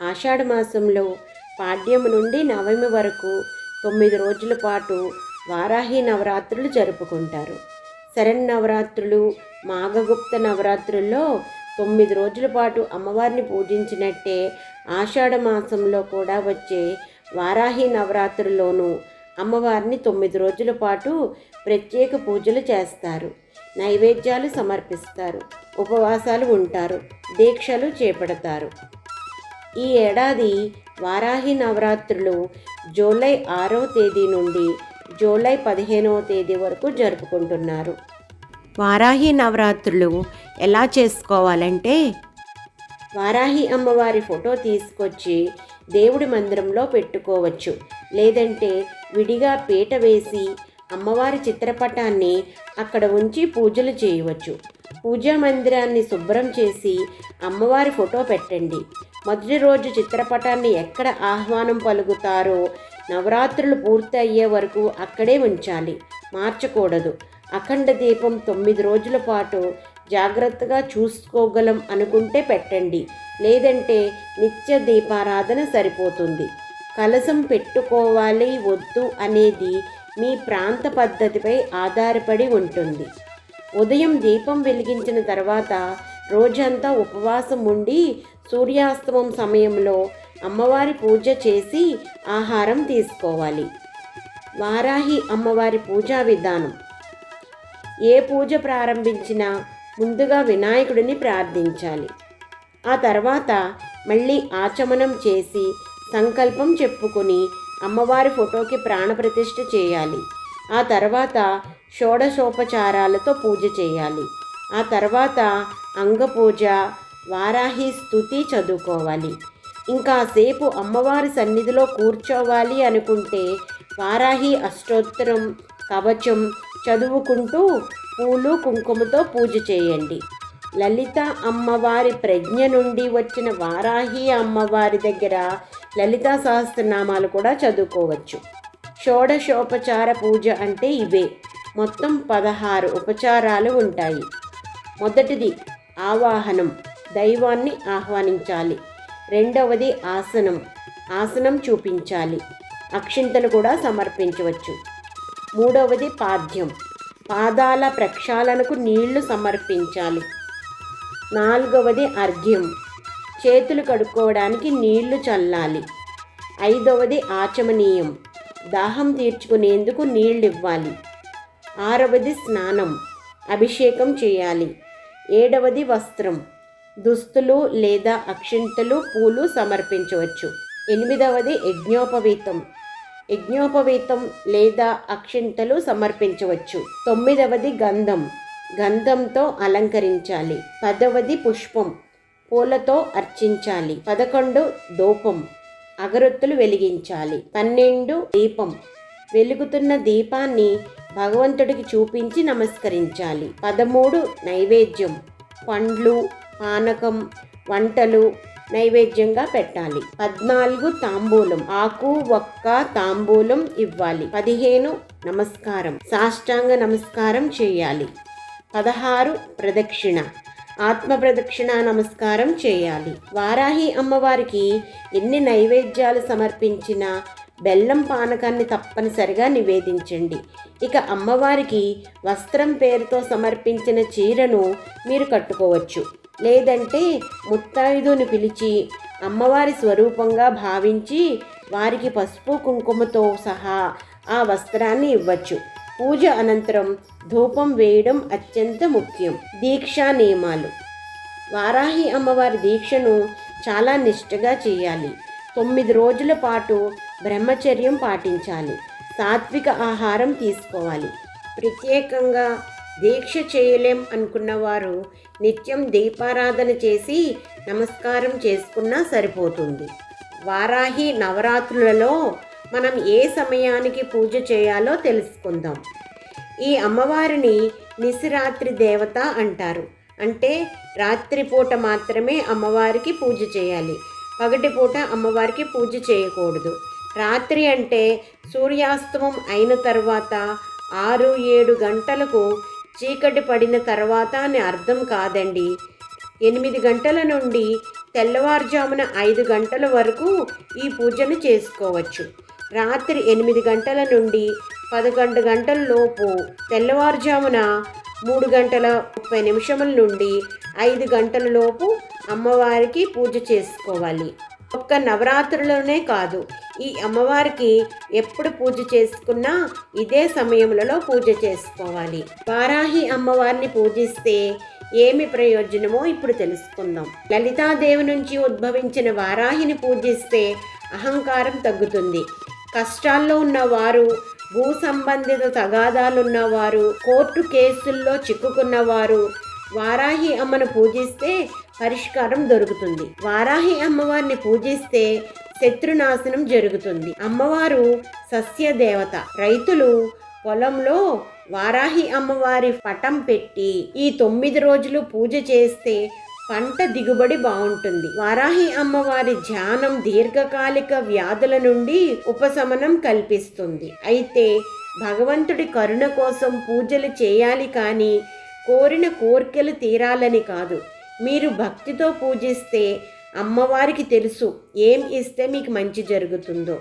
ఆషాఢ మాసంలో పాడ్యము నుండి నవమి వరకు తొమ్మిది రోజుల పాటు వారాహి నవరాత్రులు జరుపుకుంటారు. శరణ్ నవరాత్రులు మాఘగుప్త నవరాత్రుల్లో తొమ్మిది రోజుల పాటు అమ్మవారిని పూజించినట్టే ఆషాఢ మాసంలో కూడా వచ్చే వారాహి నవరాత్రుల్లోనూ అమ్మవారిని తొమ్మిది రోజుల పాటు ప్రత్యేక పూజలు చేస్తారు. నైవేద్యాలు సమర్పిస్తారు ఉపవాసాలు ఉంటారు దీక్షలు చేపడతారు. ఈ ఏడాది వారాహి నవరాత్రులు జూలై ఆరో తేదీ నుండి జూలై పదిహేనవ తేదీ వరకు జరుపుకుంటున్నారు. వారాహి నవరాత్రులు ఎలా చేసుకోవాలంటే వారాహి అమ్మవారి ఫోటో తీసుకొచ్చి దేవుడి మందిరంలో పెట్టుకోవచ్చు. లేదంటే విడిగా పీట వేసి అమ్మవారి చిత్రపటాన్ని అక్కడ ఉంచి పూజలు చేయవచ్చు. పూజా మందిరాన్ని శుభ్రం చేసి అమ్మవారి ఫోటో పెట్టండి. మొదటి రోజు చిత్రపటాన్ని ఎక్కడ ఆహ్వానం పలుకుతారో నవరాత్రులు పూర్తి అయ్యే వరకు అక్కడే ఉంచాలి. మార్చకూడదు. అఖండ దీపం తొమ్మిది రోజుల పాటు జాగ్రత్తగా చూసుకోగలం అనుకుంటే పెట్టండి. లేదంటే నిత్య దీపారాధన సరిపోతుంది. కలసం పెట్టుకోవాలి వద్దు అనేది మీ ప్రాంత పద్ధతిపై ఆధారపడి ఉంటుంది. ఉదయం దీపం వెలిగించిన తర్వాత రోజంతా ఉపవాసం ఉండి సూర్యాస్తమం సమయంలో అమ్మవారి పూజ చేసి ఆహారం తీసుకోవాలి. వారాహి అమ్మవారి పూజా విధానం. ఏ పూజ ప్రారంభించినా ముందుగా వినాయకుడిని ప్రార్థించాలి. ఆ తర్వాత మళ్ళీ ఆచమనం చేసి సంకల్పం చెప్పుకొని అమ్మవారి ఫోటోకి ప్రాణప్రతిష్ఠ చేయాలి. ఆ తర్వాత షోడశోపచారాలతో పూజ చేయాలి. ఆ తర్వాత అంగపూజ వారాహి స్థుతి చదువుకోవాలి. ఇంకాసేపు అమ్మవారి సన్నిధిలో కూర్చోవాలి అనుకుంటే వారాహి అష్టోత్తరం కవచం చదువుకుంటూ పూలు కుంకుమతో పూజ చేయండి. లలిత అమ్మవారి ప్రజ్ఞ నుండి వచ్చిన వారాహి అమ్మవారి దగ్గర లలితా సహస్రనామాలు కూడా చదువుకోవచ్చు. షోడశోపచార పూజ అంటే ఇవే. మొత్తం పదహారు ఉపచారాలు ఉంటాయి. మొదటిది ఆవాహనం. దైవాన్ని ఆహ్వానించాలి. రెండవది ఆసనం. ఆసనం చూపించాలి. అక్షింతలు కూడా సమర్పించవచ్చు. మూడవది పాద్యం. పాదాల ప్రక్షాళనకు నీళ్ళు సమర్పించాలి. నాలుగవది అర్ఘ్యం. చేతులు కడుక్కోవడానికి నీళ్ళు చల్లాలి. ఐదవది ఆచమనీయం. దాహం తీర్చుకునేందుకు నీళ్ళు ఇవ్వాలి ఆరవది స్నానం. అభిషేకం చేయాలి. ఏడవది వస్త్రం. దుస్తులు లేదా అక్షింతలు పూలు సమర్పించవచ్చు. ఎనిమిదవది యజ్ఞోపవీతం. యజ్ఞోపవీతం లేదా అక్షింతలు సమర్పించవచ్చు. తొమ్మిదవది గంధం. గంధంతో అలంకరించాలి. పదవది పుష్పం. పూలతో అర్చించాలి. పదకొండు దూపం అగరొత్తులు వెలిగించాలి. పన్నెండు దీపం. వెలుగుతున్న దీపాన్ని భగవంతుడికి చూపించి నమస్కరించాలి. పదమూడు నైవేద్యం. పండ్లు పానకం వంటలు నైవేద్యంగా పెట్టాలి. పద్నాలుగు తాంబూలం ఆకు ఒక్క తాంబూలం ఇవ్వాలి. పదిహేను నమస్కారం సాష్టాంగ నమస్కారం చేయాలి. పదహారు ప్రదక్షిణ ఆత్మ ప్రదక్షిణ నమస్కారం చేయాలి. వారాహి అమ్మవారికి ఎన్ని నైవేద్యాలు సమర్పించినా బెల్లం పానకాన్ని తప్పనిసరిగా నివేదించండి. ఇక అమ్మవారికి వస్త్రం పేరుతో సమర్పించిన చీరను మీరు కట్టుకోవచ్చు. లేదంటే ముత్తైదుని పిలిచి అమ్మవారి స్వరూపంగా భావించి వారికి పసుపు కుంకుమతో సహా ఆ వస్త్రాన్ని ఇవ్వచ్చు. పూజ అనంతరం ధూపం వేయడం అత్యంత ముఖ్యం. దీక్షా నియమాలు. వారాహి అమ్మవారి దీక్షను చాలా నిష్ఠగా చేయాలి. తొమ్మిది రోజుల పాటు బ్రహ్మచర్యం పాటించాలి. సాత్విక ఆహారం తీసుకోవాలి. ప్రత్యేకంగా దీక్ష చేయలేం అనుకున్న వారు నిత్యం దీపారాధన చేసి నమస్కారం చేసుకున్నా సరిపోతుంది. వారాహి నవరాత్రులలో మనం ఏ సమయానికి పూజ చేయాలో తెలుసుకుందాం. ఈ అమ్మవారిని నిశిరాత్రి దేవత అంటారు. అంటే రాత్రిపూట మాత్రమే అమ్మవారికి పూజ చేయాలి. పగటిపూట అమ్మవారికి పూజ చేయకూడదు. రాత్రి అంటే సూర్యాస్తమం అయిన తర్వాత ఆరు ఏడు గంటలకు చీకటి పడిన తర్వాత అని అర్థం కాదండి. ఎనిమిది గంటల నుండి తెల్లవారుజామున ఐదు గంటల వరకు ఈ పూజను చేసుకోవచ్చు. రాత్రి ఎనిమిది గంటల నుండి పదకొండు గంటల లోపు తెల్లవారుజామున మూడు గంటల ముప్పై నిమిషముల నుండి ఐదు గంటల లోపు అమ్మవారికి పూజ చేసుకోవాలి. ఒక్క నవరాత్రులనే కాదు ఈ అమ్మవారికి ఎప్పుడు పూజ చేసుకున్నా ఇదే సమయంలో పూజ చేసుకోవాలి. వారాహి అమ్మవారిని పూజిస్తే ఏమి ప్రయోజనమో ఇప్పుడు తెలుసుకుందాం. లలితాదేవి నుంచి ఉద్భవించిన వారాహిని పూజిస్తే అహంకారం తగ్గుతుంది. కష్టాల్లో ఉన్నవారు భూ సంబంధిత తగాదాలున్నవారు కోర్టు కేసుల్లో చిక్కుకున్నవారు వారాహి అమ్మను పూజిస్తే పరిష్కారం దొరుకుతుంది. వారాహి అమ్మవారిని పూజిస్తే శత్రునాశనం జరుగుతుంది. అమ్మవారు సస్య దేవత రైతులు పొలంలో వారాహి అమ్మవారి పటం పెట్టి ఈ తొమ్మిది రోజులు పూజ చేస్తే పంట దిగుబడి బాగుంటుంది. వారాహి అమ్మవారి ధ్యానం దీర్ఘకాలిక వ్యాధుల నుండి ఉపశమనం కల్పిస్తుంది. అయితే భగవంతుడి కరుణ కోసం పూజలు చేయాలి కానీ కోరిన కోరికలు తీరాలని కాదు. మీరు భక్తితో పూజిస్తే అమ్మవారికి తెలుసు. ఏం ఇస్తే మీకు మంచి జరుగుతుందో.